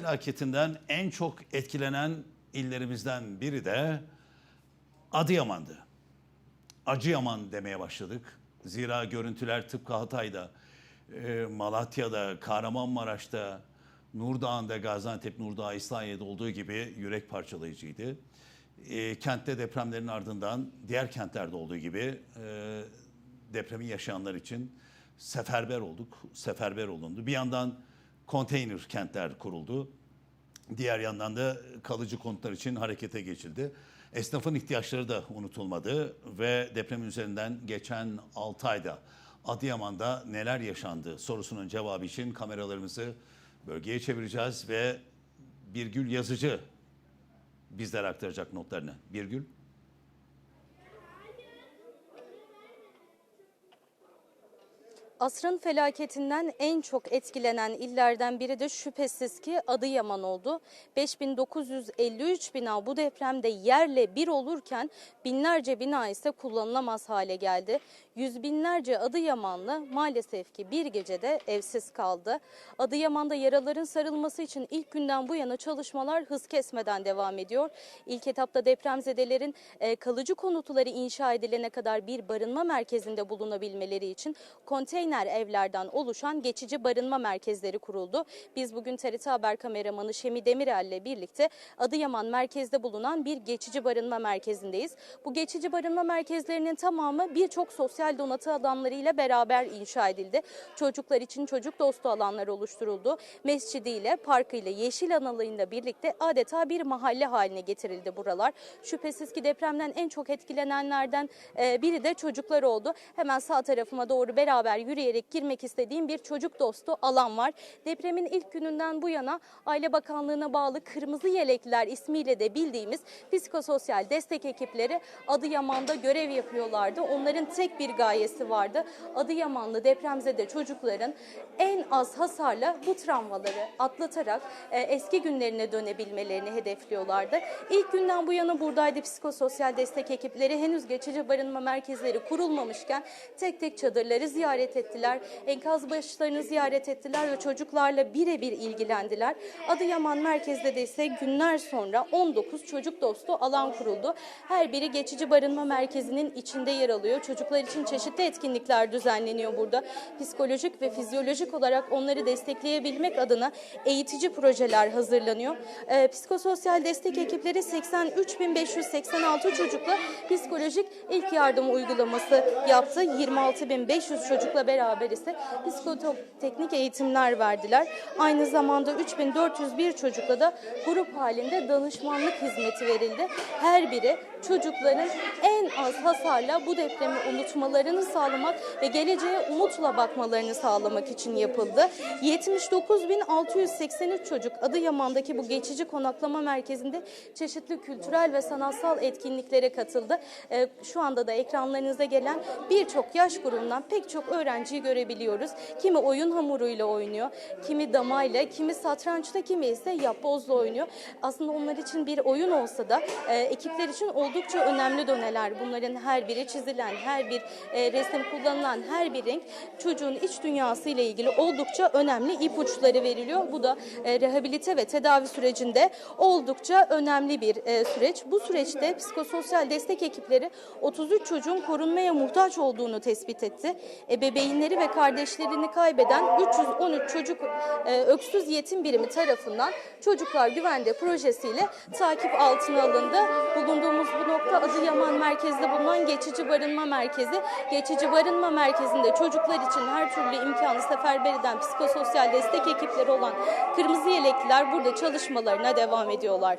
Felaketinden en çok etkilenen illerimizden biri de Adıyaman'dı. Acıyaman demeye başladık. Zira görüntüler tıpkı Hatay'da, e, Malatya'da, Kahramanmaraş'ta, Nurdağ'ında, Gaziantep, Nurdağ, İslahiye'de olduğu gibi yürek parçalayıcıydı. E, kentte depremlerin ardından diğer kentlerde olduğu gibi e, depremi yaşayanlar için seferber olduk, seferber olundu. Bir yandan konteyner kentler kuruldu. Diğer yandan da kalıcı konutlar için harekete geçildi. Esnafın ihtiyaçları da unutulmadı ve depremin üzerinden geçen 6 ayda Adıyaman'da neler yaşandı sorusunun cevabı için kameralarımızı bölgeye çevireceğiz ve Birgül Yazıcı bizlere aktaracak notlarını. Birgül. Asrın felaketinden en çok etkilenen illerden biri de şüphesiz ki Adıyaman oldu. 5953 bina bu depremde yerle bir olurken binlerce bina ise kullanılamaz hale geldi. Yüz binlerce Adıyamanlı maalesef ki bir gecede evsiz kaldı. Adıyaman'da yaraların sarılması için ilk günden bu yana çalışmalar hız kesmeden devam ediyor. İlk etapta depremzedelerin e, kalıcı konutları inşa edilene kadar bir barınma merkezinde bulunabilmeleri için konteyner evlerden oluşan geçici barınma merkezleri kuruldu. Biz bugün TRT Haber kameramanı Şemi Demirel ile birlikte Adıyaman merkezde bulunan bir geçici barınma merkezindeyiz. Bu geçici barınma merkezlerinin tamamı birçok sosyal donatı alanlarıyla beraber inşa edildi. Çocuklar için çocuk dostu alanlar oluşturuldu. Mescidiyle, parkıyla, yeşil alanlarıyla birlikte adeta bir mahalle haline getirildi buralar. Şüphesiz ki depremden en çok etkilenenlerden e, biri de çocuklar oldu. Hemen sağ tarafıma doğru beraber yürüyerek girmek istediğim bir çocuk dostu alan var. Depremin ilk gününden bu yana Aile Bakanlığı'na bağlı Kırmızı Yelekliler ismiyle de bildiğimiz psikososyal destek ekipleri Adıyaman'da görev yapıyorlardı. Onların tek bir gayesi vardı. Adıyamanlı depremzede çocukların en az hasarla bu travmaları atlatarak e, eski günlerine dönebilmelerini hedefliyorlardı. İlk günden bu yana buradaydı psikososyal destek ekipleri. Henüz geçici barınma merkezleri kurulmamışken tek tek çadırları ziyaret ettiler. Enkaz başlarını ziyaret ettiler ve çocuklarla birebir ilgilendiler. Adıyaman merkezde de ise günler sonra 19 çocuk dostu alan kuruldu. Her biri geçici barınma merkezinin içinde yer alıyor. Çocuklar için çeşitli etkinlikler düzenleniyor burada. Psikolojik ve fizyolojik olarak onları destekleyebilmek adına eğitici projeler hazırlanıyor. Ee, psikososyal destek ekipleri 83.586 çocukla psikolojik ilk yardım uygulaması yaptı. 26.500 çocukla beraber ise psikoteknik eğitimler verdiler. Aynı zamanda 3401 çocukla da grup halinde danışmanlık hizmeti verildi. Her biri çocukların en az hasarla bu depremi unutmalarını sağlamak ve geleceğe umutla bakmalarını sağlamak için yapıldı. 79.683 çocuk Adıyaman'daki bu geçici konaklama merkezinde çeşitli kültürel ve sanatsal etkinliklere katıldı. Ee, Şu anda da ekranlarınıza gelen birçok yaş grubundan pek çok öğrenciyi görebiliyoruz. Kimi oyun hamuruyla oynuyor, kimi damayla, kimi satrançta, kimi ise yapbozla oynuyor. Aslında onlar için bir oyun olsa da e, ekipler için oldukça önemli doneler. Bunların her biri çizilen, her bir e, resim kullanılan her bir renk çocuğun iç dünyası ile ilgili oldukça önemli ipuçları veriliyor. Bu da e, rehabilite ve tedavi sürecinde oldukça önemli bir e, süreç. Bu süreçte psikososyal destek ekipleri 33 çocuğun korunmaya muhtaç olduğunu tespit etti. Ebeveynleri ve kardeşlerini kaybeden 313 çocuk e, öksüz yetim birimi tarafından Çocuklar Güvende projesiyle takip altına alındı. Bulunduğumuz bu nokta Adıyaman merkezde bulunan geçici barınma merkezi. Geçici barınma merkezinde çocuklar için her türlü imkanı seferber eden psikososyal destek ekipleri olan Kırmızı Yelekliler burada çalışmalarına devam ediyorlar.